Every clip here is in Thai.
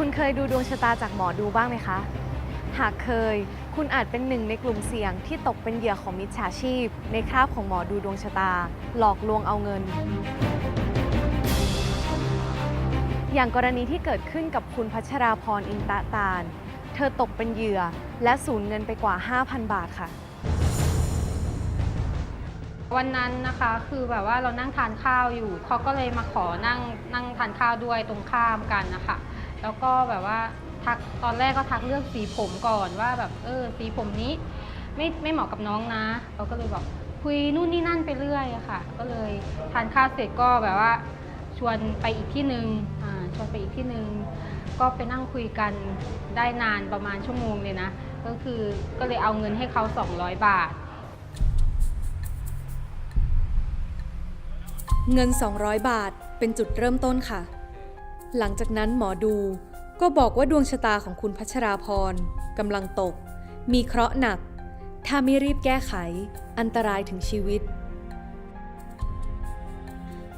คุณเคยดูดวงชะตาจากหมอดูบ้างไหมคะ หากเคย คุณอาจเป็นหนึ่งในกลุ่มเสี่ยงที่ตกเป็นเหยื่อของมิจฉาชีพ ในคราบของหมอดูดวงชะตา หลอกลวงเอาเงิน อย่างกรณีที่เกิดขึ้นกับคุณพัชราพรอินตะตาล เธอตกเป็นเหยื่อและสูญเงินไปกว่า 5,000 บาทค่ะ วันนั้นนะคะคือแบบว่าเรานั่งทานข้าวอยู่เขาก็เลยมาขอนั่งนั่งทานข้าวด้วยตรงข้ามกันนะคะ แล้วก็แบบว่าทักตอนแรกก็ทักเรื่องสีผมก่อนว่าแบบเออสีผมนี้ไม่ไม่เหมาะกับน้องนะเราก็เลยบอกคุยนู่นนี่นั่นไปเรื่อยอะค่ะ ก็เลยทานข้าวเสร็จก็แบบว่า ชวนไปอีกที่หนึ่งอ่าชวนไปอีกที่หนึ่งก็ไปนั่งคุยกันได้นานประมาณชั่วโมงเลยนะ ก็คือก็เลยเอาเงินให้เขา 200 บาท เงิน 200 บาทเป็นจุดเริ่มต้นค่ะ หลังจากนั้นหมอดูก็บอกว่าดวงชะตาของคุณพัชราพรกำลังตก มีเคราะห์หนัก ถ้าไม่รีบแก้ไข อันตรายถึงชีวิต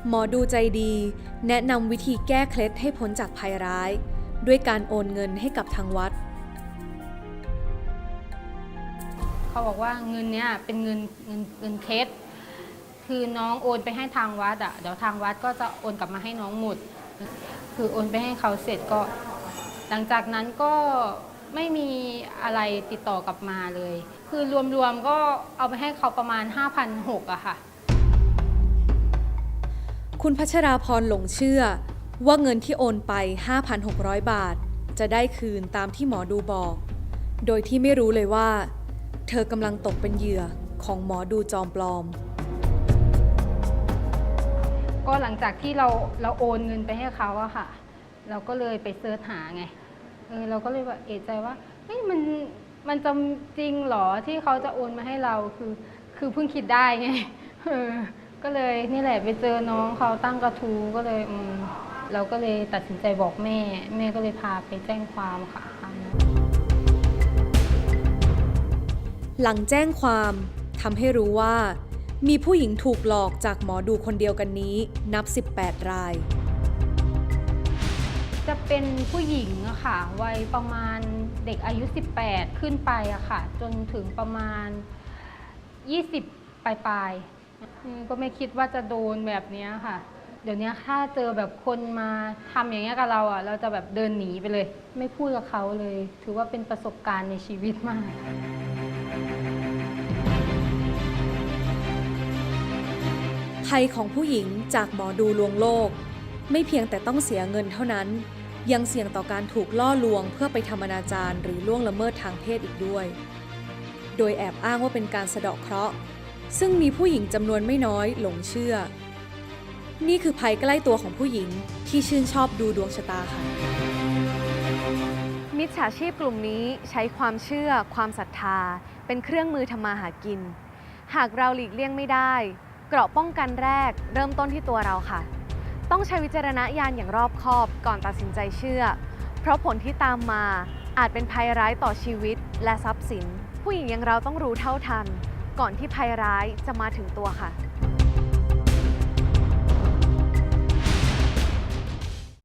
หมอดูใจดี แนะนำวิธีแก้เคล็ดให้พ้นจากภัยร้าย ด้วยการโอนเงินให้กับทางวัด เขาบอกว่าเงินเนี้ยเป็นเงินเงินเงินเคสคือน้องโอนไปให้ทางวัดอะเดี๋ยวทางวัดก็จะโอนกลับมาให้น้องหมด คือโอนไปให้เขาเสร็จก็ หลังจากนั้นก็ไม่มีอะไรติดต่อกลับมาเลย คือรวมๆก็เอาไปให้เขาประมาณ 5,600อะค่ะ คุณพัชราพรหลงเชื่อ ว่าเงินที่โอนไป 5,600 บาท จะได้คืนตามที่หมอดูบอก โดยที่ไม่รู้เลยว่า เธอกำลังตกเป็นเหยื่อของหมอดูจอมปลอม ก็หลังจากที่เราเราโอนเงินไปให้เขาอะค่ะ เราก็เลยไปเสิร์ชหาไงเออเราก็เลยว่าเอะใจว่าเฮ้ยมันมันจะจริงเหรอที่เขาจะโอนมาให้เราคือ คือเพิ่งคิดได้ไงเออก็เลยนี่แหละไปเจอน้องเขาตั้งกระทู้ก็เลยอืมเราก็เลยตัดสินใจบอกแม่ แม่ก็เลยพาไปแจ้งความค่ะหลังแจ้งความทำให้รู้ว่า มีผู้หญิงถูกหลอกจากหมอดูคนเดียวกันนี้นับ 18 ราย จะเป็นผู้หญิงอะค่ะ วัยประมาณเด็กอายุ 18 ขึ้นไปอะค่ะ จนถึงประมาณ 20 ปลายปลายๆอืมก็ไม่คิดว่าจะโดนแบบเนี้ยค่ะ เดี๋ยวนี้ถ้าเจอแบบคนมาทำอย่างเงี้ยกับเราอะเราจะแบบเดินหนีไปเลย ไม่พูดกับเขาเลย ถือว่าเป็นประสบการณ์ในชีวิตมาก ภัยของผู้หญิงจากหมอดูลวงโลก ไม่เพียงแต่ต้องเสียเงินเท่านั้น ยังเสี่ยงต่อการถูกล่อลวงเพื่อไปทำอนาจารหรือล่วงละเมิดทางเพศอีกด้วย โดยแอบอ้างว่าเป็นการสะเดาะเคราะห์ ซึ่งมีผู้หญิงจำนวนไม่น้อยหลงเชื่อ นี่คือภัยใกล้ตัวของผู้หญิงที่ชื่นชอบดูดวงชะตาค่ะมิจฉาชีพกลุ่มนี้ใช้ความเชื่อ ความศรัทธา เป็นเครื่องมือทำมาหากิน หากเราหลีกเลี่ยงไม่ได้ เกราะป้องกันแรกเริ่มต้นที่ตัวเราค่ะ ต้องใช้วิจารณญาณอย่างรอบคอบก่อนตัดสินใจเชื่อ เพราะผลที่ตามมาอาจเป็นภัยร้ายต่อชีวิตและทรัพย์สิน ผู้หญิงอย่างเราต้องรู้เท่าทัน ก่อนที่ภัยร้ายจะมาถึงตัวค่ะ